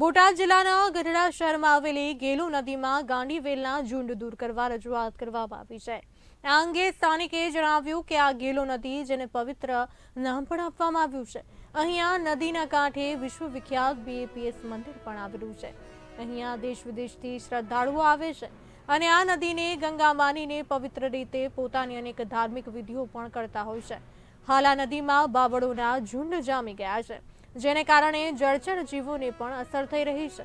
બોટાદ જિલ્લાના ગઢડા શહેરમાં આવેલી ગેલુ નદીમાં ગાંડીવેલના ઝુંડ દૂર કરવા રજૂઆત કરવામાં આવી છે. આ અંગે સ્થાનિકે જણાવ્યું કે આ ગેલો નદી જેને પવિત્ર નામ પણ આપવામાં આવ્યું છે. અહીંયા નદીના કાંઠે વિશ્વવિખ્યાત બીએપીએસ મંદિર પણ આવેલું છે. અહીંયા દેશ વિદેશથી શ્રદ્ધાળુઓ આવે છે અને આ નદીને ગંગા માનીને પવિત્ર રીતે પોતાની અનેક ધાર્મિક વિધિઓ પણ કરતા હોય છે. હાલ આ નદીમાં બાવળોના ઝુંડ જામી ગયા છે. જેને કારણે જળચર જીવોને પણ અસર થઈ રહી છે.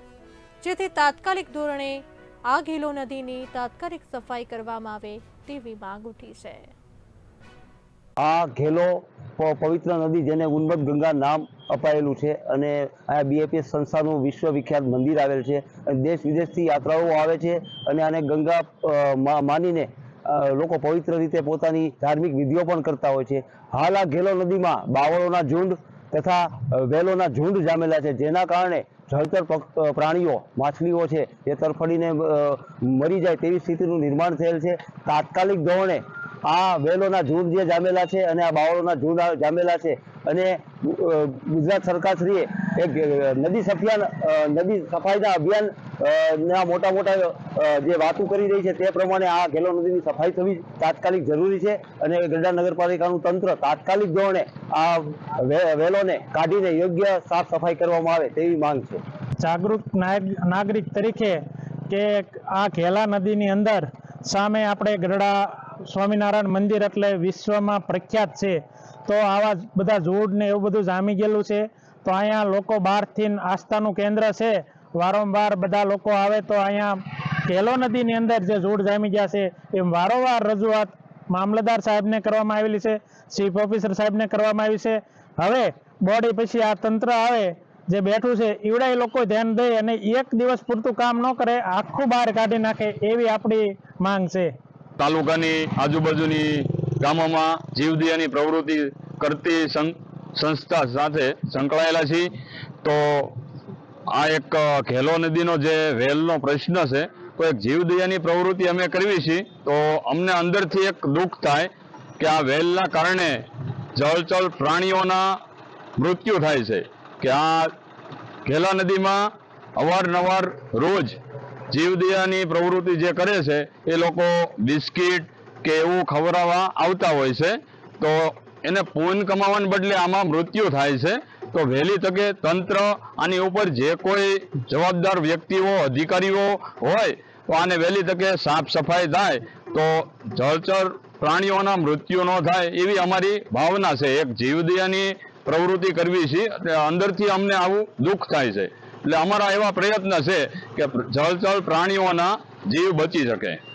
જેથી તાત્કાલિક ધોરણે આ ગેલો નદીની તાત્કાલિક સફાઈ કરવામાં આવે તેવી માંગ ઉઠી છે. આ ઘેલો પવિત્ર નદી જેને ઉન્મત ગંગા નામ અપાયેલું છે અને આ બીએપીએસ સંસ્થાનું વિશ્વવિખ્યાત મંદિર આવેલ છે અને દેશ વિદેશથી યાત્રાઓ આવે છે અને આને ગંગા માનીને લોકો પવિત્ર રીતે પોતાની ધાર્મિક વિધિઓ પણ કરતા હોય છે. હાલ આ ઘેલો નદીમાં બાવળોના ઝુંડ તથા વેલોના ઝુંડ જામેલા છે, જેના કારણે જળચર પ્રાણીઓ, માછલીઓ છે, એ તરફડીને મરી જાય તેવી સ્થિતિનું નિર્માણ થયેલ છે. તાત્કાલિક ધોરણે આ વેલોના ઝુંડ જે જામેલા છે અને આ બાવળોના ઝુંડ જામેલા છે અને ગુજરાત સરકારશ્રીએ એક નદી સફિયાન નદી સફાઈના અભિયાન ના મોટા મોટા જે વાતો કરી રહી છે તે પ્રમાણે આ ઘેલો નદીની સફાઈ થવી તાત્કાલિક જરૂરી છે અને ગઢડા નગરપાલિકાનું તંત્ર તાત્કાલિક ધોરણે આ વેલોને કાઢીને યોગ્ય સાફ સફાઈ કરવામાં આવે તેવી માંગ છે. જાગૃત નાગ- નાગરિક તરીકે કે આ ઘેલા નદીની અંદર સામે આપણે ગરડા સ્વામિનારાયણ મંદિર એટલે વિશ્વમાં પ્રખ્યાત છે. તો આવા બધા ઝૂડ ને એવું બધું જામી ગયેલું છે. તો અહીંયા લોકો બહારથી આસ્થાનું કેન્દ્ર છે. વારંવાર બધા લોકો આવે તો અહીંયા કેલો નદીની અંદર જે ઝૂડ જામી ગયા છે, એમ વારંવાર રજૂઆત મામલતદાર સાહેબને કરવામાં આવેલી છે, ચીફ ઓફિસર સાહેબને કરવામાં આવી છે. હવે બોડી પછી આ તંત્ર આવે, જે બેઠું છે, ઈવડા લોકો ધ્યાન દે અને એક દિવસ પૂરતું કામ ન કરે, આખું બહાર કાઢી નાખે એવી આપણી માંગ છે. તાલુકાની આજુબાજુની ગામોમાં જીવદિયાની પ્રવૃત્તિ કરતી સંસ્થા સાથે સંકળાયેલા છીએ. તો આ એક ઘેલો નદીનો જે વેલનો પ્રશ્ન છે, તો એક જીવદિયાની પ્રવૃત્તિ અમે કરવી છીએ. તો અમને અંદરથી એક દુઃખ થાય કે આ વેલના કારણે જળચળ પ્રાણીઓના મૃત્યુ થાય છે. કે આ ઘેલા નદીમાં અવારનવાર રોજ જીવદયાની પ્રવૃત્તિ જે કરે છે, એ લોકો બિસ્કિટ કે એવું ખવડાવવા આવતા હોય છે. તો એને પૂન કમાવાને બદલે આમાં મૃત્યુ થાય છે. તો વહેલી તકે તંત્ર આની ઉપર જે કોઈ જવાબદાર વ્યક્તિઓ, અધિકારીઓ હોય, તો આને વહેલી તકે સાફ સફાઈ થાય. તો જળચર પ્રાણીઓના મૃત્યુ ન થાય એવી અમારી ભાવના છે. એક જીવદયાની પ્રવૃત્તિ કરવી છે અંદરથી અમને આવું દુઃખ થાય છે. એટલે અમારા એવા પ્રયત્ન છે કે જળચર પ્રાણીઓના જીવ બચી શકે.